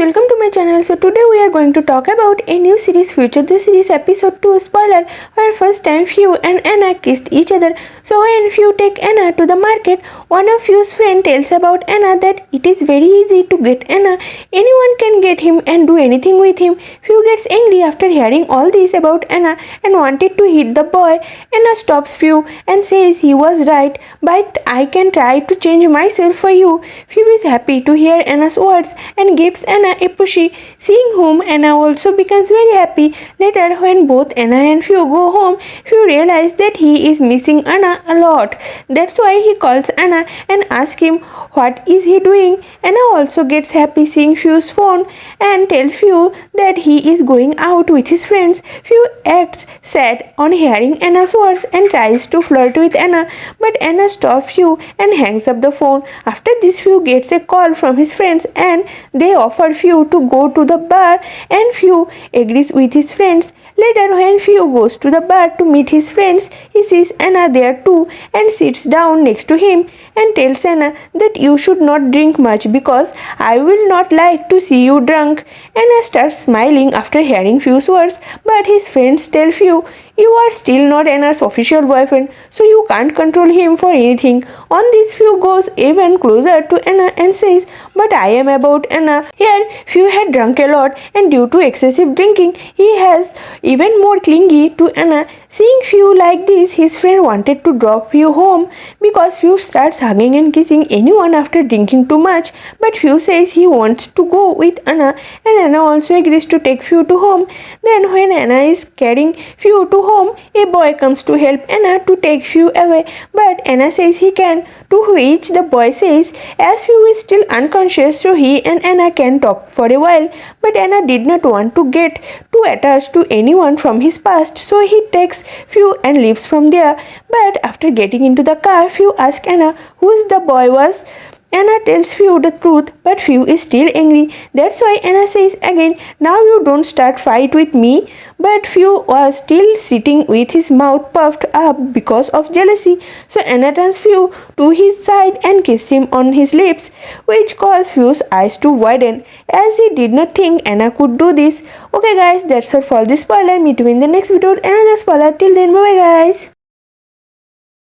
welcome to channel. So today we are going to talk about a new series Future the series episode 2 spoiler where first time Few and Anna kissed each other. So when Few take Anna to the market, one of Few's friend tells about Anna that it is very easy to get Anna. Anyone can get him and do anything with him. Few gets angry after hearing all this about Anna and wanted to hit the boy. Anna stops Few and says he was right, but I can try to change myself for you. Few is happy to hear Anna's words and gives Anna a seeing whom Anna also becomes very happy. Later, when both Anna and Few go home, Few realizes that he is missing Anna a lot. That's why he calls Anna and asks him what is he doing. Anna also gets happy seeing Few's phone and tells Few that he is going out with his friends. Few acts sad on hearing Anna's words and tries to flirt with Anna, but Anna stops Few and hangs up the phone. After this, Few gets a call from his friends and they offer Few to go to the bar and Few agrees with his friends. Later, when Few goes to the bar to meet his friends, he sees Anna there too and sits down next to him and tells Anna that you should not drink much because I will not like to see you drunk. Anna starts smiling after hearing Few's words, but his friends tell Few you are still not Anna's official boyfriend, so you can't control him for anything. On this, Few goes even closer to Anna and says, But I am about Anna. Here, Few had drunk a lot, and due to excessive drinking, he has even more clingy to Anna. Seeing Few like this, his friend wanted to drop Few home because Few starts hugging and kissing anyone after drinking too much. But Few says he wants to go with Anna, and Anna also agrees to take Few to home. Then, when Anna is carrying Few to home, a boy comes to help Anna to take Few away, but Anna says he can. To which the boy says, as Few is still unconscious, so he and Anna can talk for a while. But Anna did not want to get too attached to anyone from his past, so he takes Few and leaves from there. But after getting into the car, Few asks Anna who the boy was. Anna tells Few the truth, but Few is still angry. That's why Anna says again, Now you don't start fight with me. But Few was still sitting with his mouth puffed up because of jealousy. So Anna turns Few to his side and kissed him on his lips, which caused Few's eyes to widen, as he did not think Anna could do this. Okay guys, that's all for this spoiler. Meet you in the next video another spoiler. Till then, bye guys.